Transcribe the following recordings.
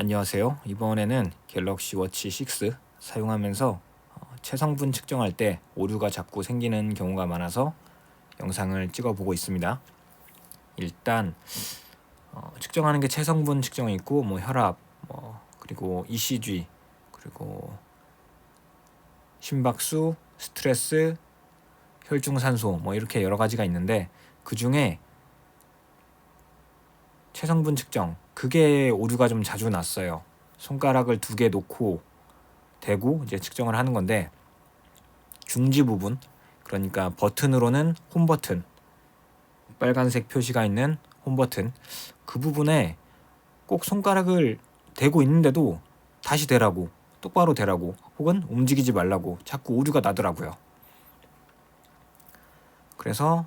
안녕하세요. 이번에는 갤럭시 워치 6 사용하면서 어, 체성분 측정할 때 오류가 자꾸 생기는 경우가 많아서 영상을 찍어 보고 있습니다. 일단 어, 측정하는 게 체성분 측정이 있고 뭐 혈압, 뭐 그리고 ECG, 그리고 심박수, 스트레스, 혈중산소 뭐 이렇게 여러 가지가 있는데 그 중에 체성분 측정 그게 오류가 좀 자주 났어요. 손가락을 두 개 놓고 대고 이제 측정을 하는 건데 중지 부분 그러니까 버튼으로는 홈 버튼 빨간색 표시가 있는 홈 버튼 그 부분에 꼭 손가락을 대고 있는데도 다시 대라고 똑바로 대라고 혹은 움직이지 말라고 자꾸 오류가 나더라고요. 그래서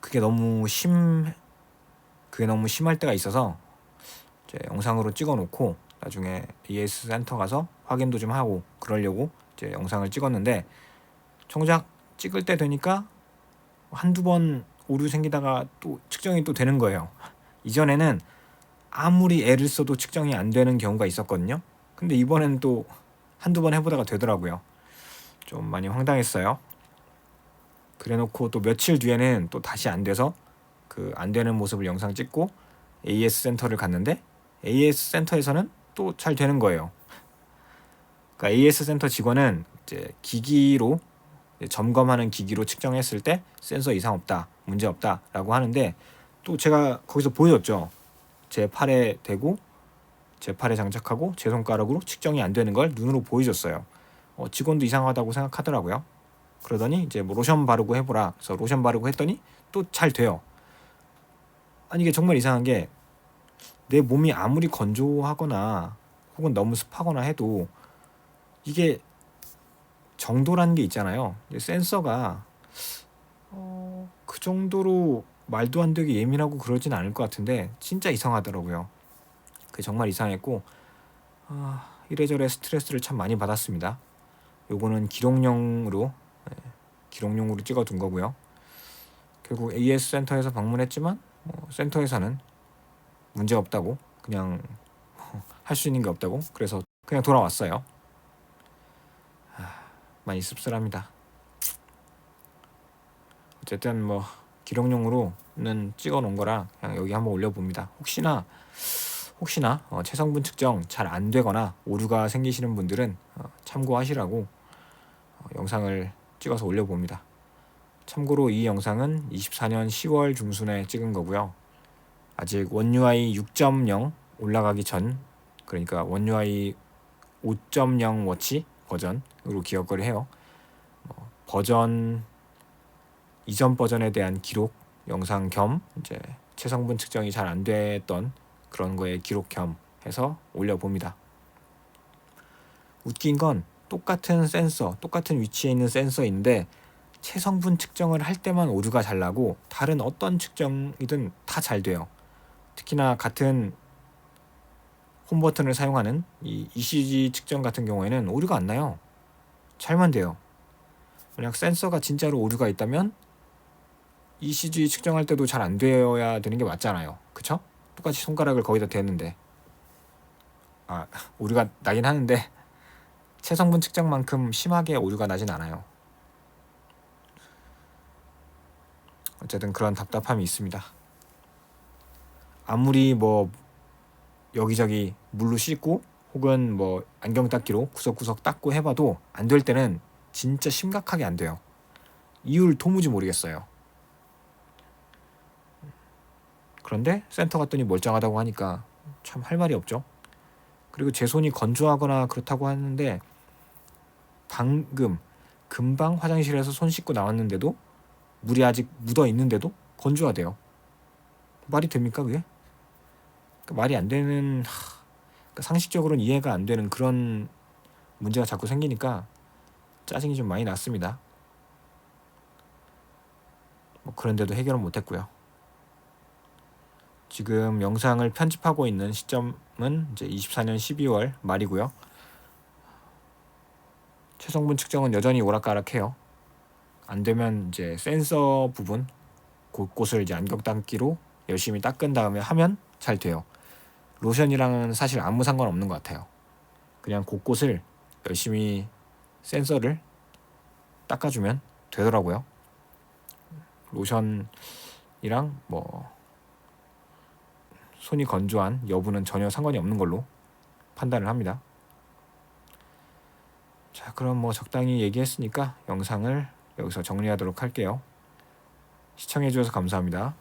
그게 너무 심 그게 너무 심할 때가 있어서 이제 영상으로 찍어놓고 나중에 ES 센터 가서 확인도 좀 하고 그러려고 이제 영상을 찍었는데 정작 찍을 때 되니까 한두 번 오류 생기다가 또 측정이 또 되는 거예요. 이전에는 아무리 애를 써도 측정이 안 되는 경우가 있었거든요. 근데 이번에는 또 한두 번 해보다가 되더라고요. 좀 많이 황당했어요. 그래놓고 또 며칠 뒤에는 또 다시 안 돼서 그 안 되는 모습을 영상 찍고 AS 센터를 갔는데 AS 센터에서는 또 잘 되는 거예요. 그러니까 AS 센터 직원은 이제 기기로 이제 점검하는 기기로 측정했을 때 센서 이상 없다, 문제 없다라고 하는데 또 제가 거기서 보여줬죠. 제 팔에 대고 제 팔에 장착하고 제 손가락으로 측정이 안 되는 걸 눈으로 보여줬어요. 어, 직원도 이상하다고 생각하더라고요. 그러더니 이제 뭐 로션 바르고 해보라. 그래서 로션 바르고 했더니 또 잘 돼요. 아니 이게 정말 이상한 게 내 몸이 아무리 건조하거나 혹은 너무 습하거나 해도 이게 정도라는 게 있잖아요. 센서가 어, 그 정도로 말도 안 되게 예민하고 그러진 않을 것 같은데 진짜 이상하더라고요. 그 정말 이상했고 아, 이래저래 스트레스를 참 많이 받았습니다. 요거는 기록용으로 예, 기록용으로 찍어둔 거고요. 결국 AS 센터에서 방문했지만 뭐 센터에서는 문제 없다고 그냥 할 수 있는 게 없다고 그래서 그냥 돌아왔어요. 아, 많이 씁쓸합니다. 어쨌든 뭐 기록용으로는 찍어 놓은 거라 그냥 여기 한번 올려봅니다. 혹시나 혹시나 어, 체성분 측정 잘 안 되거나 오류가 생기시는 분들은 어, 참고하시라고 어, 영상을 찍어서 올려봅니다. 참고로 이 영상은 24년 10월 중순에 찍은 거고요. 아직 원UI 6.0 올라가기 전 그러니까 원UI 5.0 워치 버전으로 기억을 해요. 어, 버전 이전 버전에 대한 기록 영상 겸 이제 체성분 측정이 잘 안 됐던 그런 거에 기록 겸 해서 올려봅니다. 웃긴 건 똑같은 센서, 똑같은 위치에 있는 센서인데 체성분 측정을 할 때만 오류가 잘 나고 다른 어떤 측정이든 다 잘 돼요. 특히나 같은 홈 버튼을 사용하는 이 ECG 측정 같은 경우에는 오류가 안 나요. 잘만 돼요. 만약 센서가 진짜로 오류가 있다면 ECG 측정할 때도 잘 안 되어야 되는 게 맞잖아요. 그쵸? 똑같이 손가락을 거기다 대는데 아 오류가 나긴 하는데 체성분 측정만큼 심하게 오류가 나진 않아요. 어쨌든 그런 답답함이 있습니다. 아무리 뭐 여기저기 물로 씻고 혹은 뭐 안경 닦기로 구석구석 닦고 해봐도 안 될 때는 진짜 심각하게 안 돼요. 이유를 도무지 모르겠어요. 그런데 센터 갔더니 멀쩡하다고 하니까 참 할 말이 없죠. 그리고 제 손이 건조하거나 그렇다고 하는데 방금 금방 화장실에서 손 씻고 나왔는데도 물이 아직 묻어 있는데도 건조하대요. 말이 됩니까 그게? 그러니까 말이 안 되는 하, 그러니까 상식적으로는 이해가 안 되는 그런 문제가 자꾸 생기니까 짜증이 좀 많이 났습니다. 뭐 그런데도 해결은 못했고요. 지금 영상을 편집하고 있는 시점은 이제 24년 12월 말이고요. 체성분 측정은 여전히 오락가락해요. 안 되면 이제 센서 부분 곳곳을 이제 안경 닦기로 열심히 닦은 다음에 하면 잘 돼요. 로션이랑은 사실 아무 상관없는 것 같아요. 그냥 곳곳을 열심히 센서를 닦아주면 되더라고요. 로션이랑 뭐 손이 건조한 여부는 전혀 상관이 없는 걸로 판단을 합니다. 자, 그럼 뭐 적당히 얘기했으니까 영상을 여기서 정리하도록 할게요. 시청해주셔서 감사합니다.